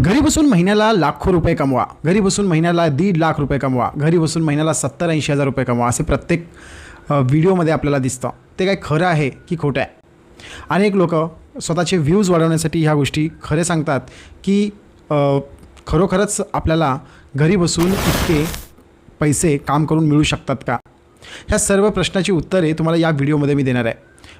घरी बसून महिन्याला लाखो रुपये कमवा. घरी बसून महिन्याला दीड लाख रुपये कमवा. घरी बसून महिन्याला सत्तर ऐंशी हजार रुपये कमवा असे प्रत्येक व्हिडिओमध्ये आपल्याला दिसतं. ते काय खरं आहे की खोटं आहे? अनेक लोक स्वतःचे व्ह्यूज वाढवण्यासाठी ह्या गोष्टी खरे सांगतात की खरोखरच आपल्याला घरी बसून इतके पैसे काम करून मिळू शकतात का? ह्या सर्व प्रश्नाची उत्तरे तुम्हाला या व्हिडिओमध्ये मी देणार आहे.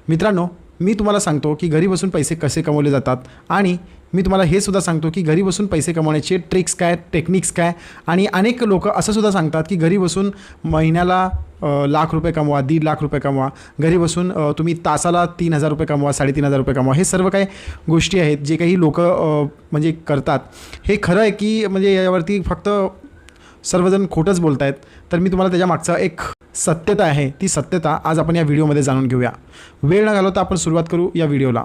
मित्रांनो मी तुम्हाला सांगतो की घरी बसून पैसे कसे कमवले जातात आणि मी तुम्हाला हे सुद्धा सांगतो की घरी बसून पैसे कमवण्याचे ट्रिक्स काय टेक्निक्स काय? आणि अनेक लोक असं सुद्धा सांगतात की घरी बसून महिन्याला लाख रुपये कमवा दीड लाख रुपये कमवा. घरी बसून तुम्ही तासाला तीन हजार रुपये कमवा साडेतीन हजार रुपये कमवा. हे सर्व काही गोष्टी आहेत जे काही लोक म्हणजे करतात. हे खरं आहे की म्हणजे यावरती फक्त सर्वजण खोटंच बोलत आहेत तर मी तुम्हाला त्याच्या मागचा एक सत्यता आहे. ती सत्यता आज आपण या व्हिडिओमध्ये जाणून घेऊया. वेळ न घालवता आपण सुरुवात करू या व्हिडिओला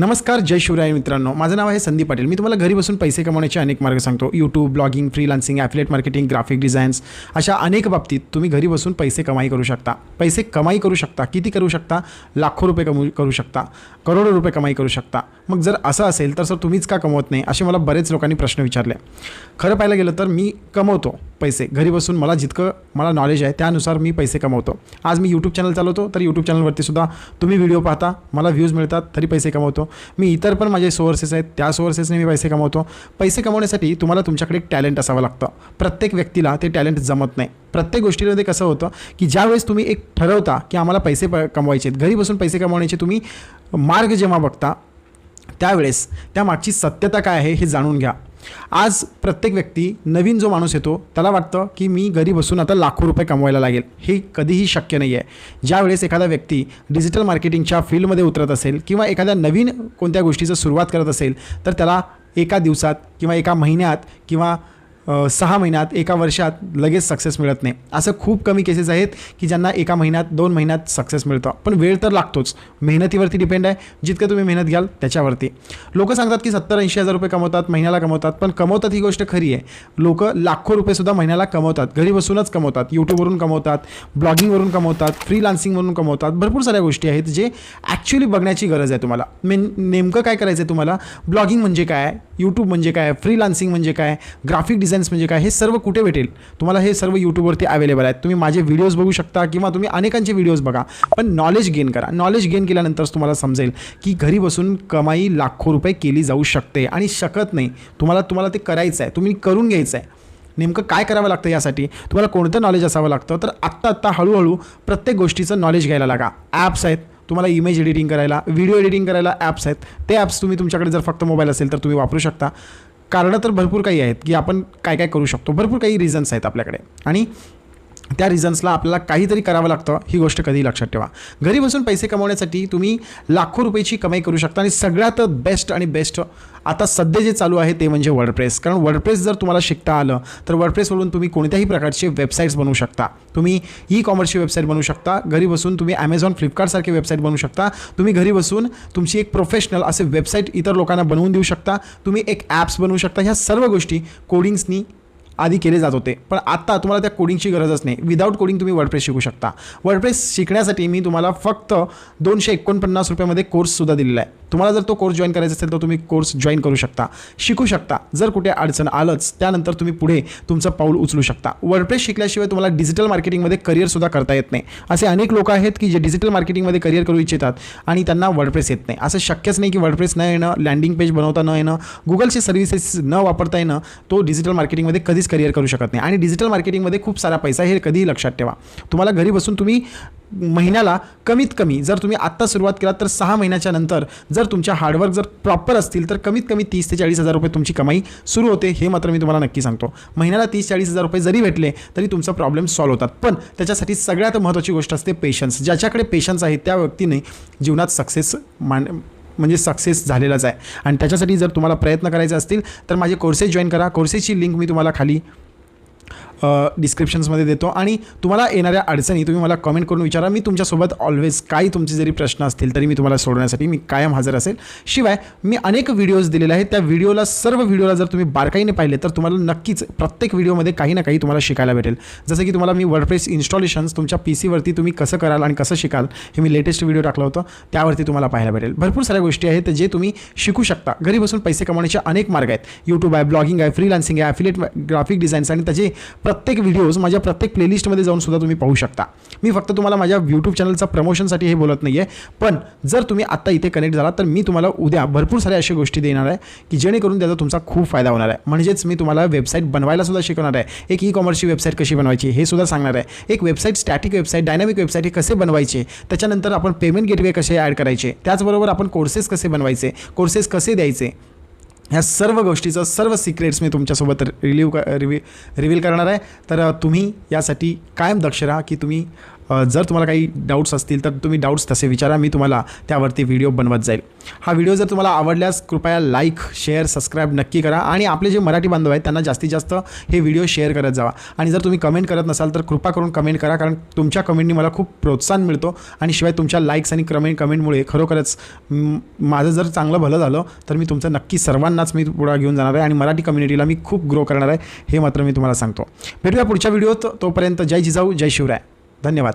नमस्कार जय शिवराय मित्रांनो. माझं नाव आहे संदीप पाटील. मी तुम्हाला घरी बसून पैसे कमवण्याचे अनेक मार्ग सांगतो. YouTube blogging freelancing affiliate marketing graphic designs अशा अनेक बाबतीत तुम्ही घरी बसून पैसे कमाई करू शकता. पैसे कमाई करू शकता. किती करू शकता? लाखो रुपये कमवू करू शकता. करोडो रुपये कमाई करू शकता. मग जर असं असेल तर सर तुम्हीच का कमवत नाही? असे मला बरेच लोकांनी प्रश्न विचारले. खरं पाहायला गेलं तर मी कमवतो पैसे. घरी बसून मला जितकं मला नॉलेज आहे त्यानुसार मी पैसे कमवतो. आज मी यूट्यूब चॅनल चालवतो तर यूट्यूब चॅनलवरती सुद्धा तुम्ही व्हिडिओ पाहता. मला व्ह्यूज मिळतात तरी पैसे कमवतो. मी इतर पण माझे सोर्सेस आहेत. त्या सोर्सेसने मी पैसे कमवतो. पैसे कमवण्यासाठी तुम्हाला तुमच्याकडे एक टॅलेंट असावं लागतं. प्रत्येक व्यक्तीला ते टॅलेंट जमत नाही. प्रत्येक गोष्टीमध्ये कसं होतं की ज्यावेळेस तुम्ही एक ठरवता की आम्हाला पैसे प कमवायचे आहेत घरी बसून पैसे कमवण्याचे तुम्ही मार्ग जेव्हा बघता त्यावेळेस त्यामागची सत्यता काय आहे हे जाणून घ्या. आज प्रत्येक व्यक्ती नवीन जो माणूस येतो त्याला वाटतं की मी घरी बसून आता लाखो रुपये कमवायला लागेल. हे कधीही शक्य नाही आहे ज्यावेळेस एखादा व्यक्ती डिजिटल मार्केटिंगच्या फील्डमध्ये उतरत असेल किंवा एखाद्या नवीन कोणत्या गोष्टीचं सुरुवात करत असेल तर त्याला एका दिवसात किंवा एका महिन्यात किंवा सहा महिन्यात एका वर्षात लगेच सक्सेस मिळत नाही. असं खूप कमी केसेस आहेत की ज्यांना एका महिन्यात दोन महिन्यात सक्सेस मिळतं. पण वेळ तर लागतोच. मेहनतीवरती डिपेंड आहे. जितकं तुम्ही मेहनत घ्याल त्याच्यावरती. लोक सांगतात की सत्तर ऐंशी हजार रुपये कमवतात महिन्याला कमवतात पण कमवतात ही गोष्ट खरी आहे. लोक लाखो रुपयेसुद्धा महिन्याला कमवतात. घरी बसूनच कमवतात. यूट्यूबवरून कमवतात ब्लॉगिंगवरून कमवतात फ्रीलान्सिंगवरून कमवतात. भरपूर साऱ्या गोष्टी आहेत जे ॲक्च्युली बघण्याची गरज आहे तुम्हाला. मेन नेमकं काय करायचं आहे तुम्हाला? ब्लॉगिंग म्हणजे काय? यूट्यूब म्हणजे काय? फ्रीलान्सिंग म्हणजे काय? ग्राफिक डिझाईन डिझाईन्स म्हणजे काय? हे सर्व कुठे भेटेल? तुम्हाला हे सर्व यूट्यूबवरती अवेलेबल आहेत. तुम्ही माझे व्हिडिओज बघू शकता किंवा तुम्ही अनेकांचे व्हिडिओज बघा. पण नॉलेज गेन करा. नॉलेज गेन केल्यानंतरच तुम्हाला समजेल की घरी बसून कमाई लाखो रुपये केली जाऊ शकते आणि शकत नाही. तुम्हाला तुम्हाला ते करायचं आहे तुम्ही करून घ्यायचं आहे नेमकं काय करावं लागतं यासाठी? तुम्हाला कोणतं नॉलेज असावं लागतं? तर आत्ता आत्ता हळूहळू प्रत्येक गोष्टीचं नॉलेज घ्यायला लागा. ॲप्स आहेत. तुम्हाला इमेज एडिटिंग करायला व्हिडिओ एडिटिंग करायला ॲप्स आहेत. ते ॲप्स तुम्ही तुमच्याकडे जर फक्त मोबाईल असेल तर तुम्ही वापरू शकता. कारणं तर भरपूर काही आहेत की आपण काय काय करू शकतो. भरपूर काही रिझन्स आहेत आपल्याकडे. आणि त्या रिझन्सला आपल्याला काहीतरी करावं लागतं ही गोष्ट कधी लक्षात ठेवा. घरी बसून पैसे कमवण्यासाठी तुम्ही लाखो रुपयाची कमाई करू शकता आणि सगळ्यात बेस्ट आणि बेस्ट आता सध्या जे चालू आहे ते म्हणजे वर्डप्रेस कारण वर्डप्रेस जर तुम्हाला शिकता आलं तर वर्डप्रेसवरून तुम्ही कोणत्याही प्रकारचे वेबसाईट्स बनवू शकता. तुम्ही ई कॉमर्सची वेबसाईट बनवू शकता घरी बसून तुम्ही ॲमेझॉन फ्लिपकार्टसारखी वेबसाईट बनवू शकता तुम्ही घरी बसून तुमची एक प्रोफेशनल असे वेबसाईट इतर लोकांना बनवून देऊ शकता तुम्ही एक ॲप्स बनवू शकता ह्या सर्व गोष्टी कोडिंग्सनी आधी केले जात होते. पण आता तुम्हाला त्या कोडिंगची गरजच नाही. विदाऊट कोडिंग तुम्ही वर्डप्रेस शिकू शकता. वर्डप्रेस शिकण्यासाठी मी तुम्हाला फक्त दोनशे एकोणपन्नास रुपयामध्ये कोर्ससुद्धा दिलेला आहे. तुम्हाला जर तो कोर्स जॉईन करायचा असेल तर तुम्ही कोर्स जॉईन करू शकता शिकू शकता. जर कुठे अडचण आलंच त्यानंतर तुम्ही पुढे तुमचं पाऊल उचलू शकता. वर्डप्रेस शिकल्याशिवाय तुम्हाला डिजिटल मार्केटिंगमध्ये करिअरसुद्धा करता येत नाही. असे अनेक लोक आहेत की जे डिजिटल मार्केटिंगमध्ये करिअर करू इच्छितात आणि त्यांना वर्डप्रेस येत नाही. असं शक्यच नाही की वर्डप्रेस न येणं लँडिंग पेज बनवता न येणं गुगलचे सर्व्हिसेस न वापरता येणं तो डिजिटल मार्केटिंगमध्ये कधीच करिअर करू शकत नाही. आणि डिजिटल मार्केटिंगमध्ये खूप सारा पैसा आहे हे कधीही लक्षात ठेवा. तुम्हाला घरी बसून तुम्ही महिन्याला कमीत कमी जर तुम्ही आत्ता सुरुवात केलात तर सहा महिन्याच्या नंतर जर तुमच्या हार्डवर्क जर प्रॉपर असतील तर कमीत कमी तीस ते चाळीस हजार रुपये तुमची कमाई सुरू होते हे मात्र मी तुम्हाला नक्की सांगतो. महिन्याला तीस चाळीस हजार रुपये जरी भेटले तरी तुमचा प्रॉब्लेम सॉल्व्ह होतात. पण त्याच्यासाठी सगळ्यात महत्त्वाची गोष्ट असते पेशन्स ज्याच्याकडे पेशन्स आहे त्या व्यक्तीने जीवनात सक्सेस मान म्हणजे सक्सेस झालेलाच आहे. आणि त्याच्यासाठी जर तुम्हाला प्रयत्न करायचे असतील तर माझे कोर्सेस जॉईन करा. कोर्सेसची लिंक मी तुम्हाला खाली डिस्क्रिप्शन्समध्ये देतो. आणि तुम्हाला येणाऱ्या अडचणी तुम्ही मला कमेंट करून विचारा. मी तुमच्यासोबत ऑलवेज काही तुमचे जरी प्रश्न असतील तरी मी तुम्हाला सोडवण्यासाठी मी कायम हजर असेल. शिवाय मी अनेक व्हिडिओज दिलेले आहेत. त्या व्हिडिओला सर्व व्हिडिओला जर तुम्ही बारकाईने पाहिले तर तुम्हाला नक्कीच प्रत्येक व्हिडिओमध्ये काही ना काही तुम्हाला शिकायला भेटेल. जसं की तुम्हाला मी वर्डप्रेस इन्स्टॉलेशन्स तुमच्या पी सीवरती तुम्ही कसं कराल आणि कसं शिकाल हे मी लेटेस्ट व्हिडिओ टाकला होतं. त्यावरती तुम्हाला पाहायला भेटेल. भरपूर साऱ्या गोष्टी आहेत जे तुम्ही शिकू शकता. घरी बसून पैसे कमवण्याचे अनेक मार्ग आहेत. यूट्यूब आहे ब्लॉगिंग आहे फ्रीलान्सिंग आहे ॲफिलेट ग्राफिक डिझाईन्स आणि त्याचे प्रत्येक व्हिडिओज माझ्या प्रत्येक प्लेलिस्टमध्ये जाऊन सुद्धा तुम्ही पाहू शकता. मी फक्त तुम्हाला माझ्या यूट्यूब चॅनलचा प्रमोशनसाठी हे बोलत नाही आहे पण जर तुम्ही आत्ता इथे कनेक्ट झाला तर मी तुम्हाला उद्या भरपूर साऱ्या अशा गोष्टी देणार आहे की जेणेकरून त्याचा तुमचा खूप फायदा होणार आहे. म्हणजेच मी तुम्हाला वेबसाईट बनवायला सुद्धा शिकवणार आहे. एक ई कॉमर्सची वेबसाईट कशी बनवायची हे सुद्धा सांगणार आहे. एक website static website dynamic website हे कसे बनवायचे त्याच्यानंतर आपण पेमेंट गेटवे कसे ॲड करायचे त्याचबरोबर आपण कोर्सेस कसे बनवायचे कोर्सेस कसे द्यायचे ह्या सर्व गोष्टीचं सर्व सिक्रेट्स मी तुमच्यासोबत रिलीव क रिव्हील करणार आहे. तर तुम्ही यासाठी कायम दक्ष राहा की तुम्ही जर तुम्हाला काही डाऊट्स असतील तर तुम्ही डाऊट्स तसे विचारा मी तुम्हाला त्यावरती व्हिडिओ बनवत जाईल. हा व्हिडिओ जर तुम्हाला आवडल्यास कृपया लाईक शेअर सबस्क्राईब नक्की करा आणि आपले जे मराठी बांधव आहेत त्यांना जास्तीत जास्त हे व्हिडिओ शेअर करत जावा. आणि जर तुम्ही कमेंट करत नसाल तर कृपा करून कमेंट करा कारण तुमच्या कमेंटनी मला खूप प्रोत्साहन मिळतो आणि शिवाय तुमच्या लाईक्स आणि कमेंट कमेंटमुळे खरोखरच माझं जर चांगलं भलं झालं तर मी तुमचं नक्की सर्वांनाच मी पुढे घेऊन जाणार आहे आणि मराठी कम्युनिटीला मी खूप ग्रो करणार आहे हे मात्र मी तुम्हाला सांगतो. भेटूया पुढच्या व्हिडिओत तोपर्यंत जय जिजाऊ जय शिवराय. धन्यवाद.